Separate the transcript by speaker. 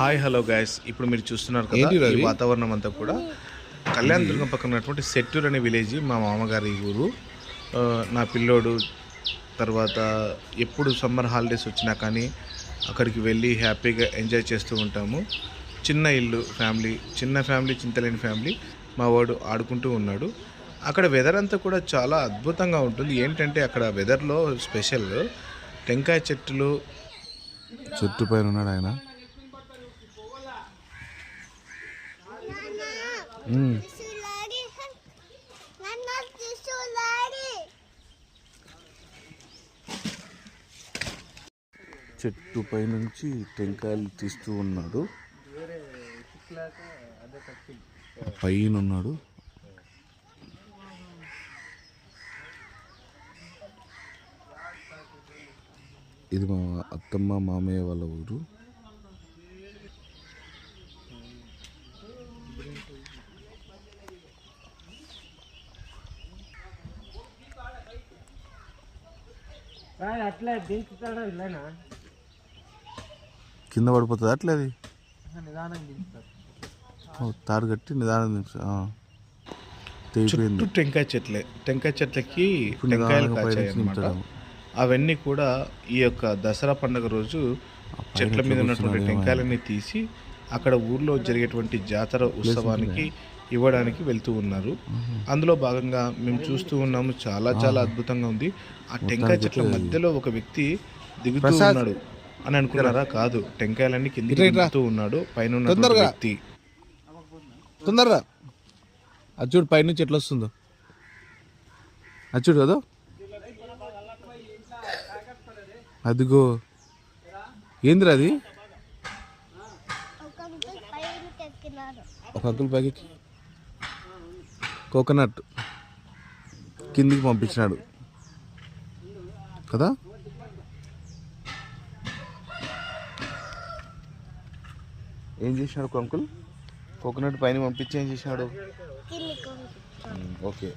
Speaker 1: Hi hello guys ఇప్పుడు మీరు చూస్తున్నారు కదా ఈ? వాతావరణం అంతా కూడా. కళ్యాణ దుర్గం పక్కన ఉన్నటువంటి సెట్టూర్ అనే విలేజ్ మా మామగారి ఊరు. నా పిల్లోడు తర్వాత ఎప్పుడు సమ్మర్ హాలిడేస్ వచ్చినా కానీ అక్కడికి వెళ్ళి హ్యాపీగా ఎంజాయ్ చేస్తూ ఉంటాము. చిన్న ఇల్లు ఫ్యామిలీ చిన్న ఫ్యామిలీ చింతలేని ఫ్యామిలీ మా వాడు ఆడుకుంటూ ఉన్నాడు. అక్కడ వెదర్ అంతా కూడా చాలా అద్భుతంగా ఉంటుంది. ఏంటంటే అక్కడ వెదర్లో స్పెషల్ టెంకాయ చెట్లు
Speaker 2: చెట్టు పైన ఉన్నాడు ఆయన. చెట్టు పై నుంచి టెంకాయలు తీస్తూ ఉన్నాడు. పైన ఉన్నాడు ఇది మా అత్తమ్మ మామయ్య వాళ్ళ ఊరు.
Speaker 3: అట్లా దించుతాడా ఇలానా
Speaker 2: కింద పడిపోతుంది అట్లే అది?
Speaker 3: నిదానం దించుతాడు.
Speaker 2: ఓ, తాడు కట్టి నిదానం దించు.
Speaker 1: చుట్టూ టెంకాయ చెట్లే. టెంకాయ చెట్లకి టెంకాయలు కాచాయి. అవన్నీ కూడా ఈ యొక్క దసరా పండుగ రోజు చెట్ల మీద ఉన్నటువంటి టెంకాయలన్నీ తీసి అక్కడ ఊర్లో జరిగేటువంటి జాతర ఉత్సవానికి ఇవ్వడానికి వెళ్తూ ఉన్నారు. అందులో భాగంగా మేము చూస్తూ ఉన్నాము. చాలా చాలా అద్భుతంగా ఉంది. ఆ టెంకాయ చెట్ల మధ్యలో ఒక వ్యక్తి దిగుతూ ఉన్నాడు అని అనుకున్నారా? కాదు. టెంకాయలన్నీ కిందికి దిగుతూ ఉన్నాడు. పైన. వ్యక్తి.
Speaker 2: తొందరగా అది చూడు పైనుంచి ఎట్లా వస్తుందో. అది చూడు కదా అదిగో. ఏందిరా అది?
Speaker 4: ఒక
Speaker 2: అంకుల్ పైకి కోకోనట్ కిందికి పంపించినాడు. కదా? ఏం చేసినాడు అంకుల్? కోకోనట్ పైన పంపించి ఏం చేసినాడు? ఓకే.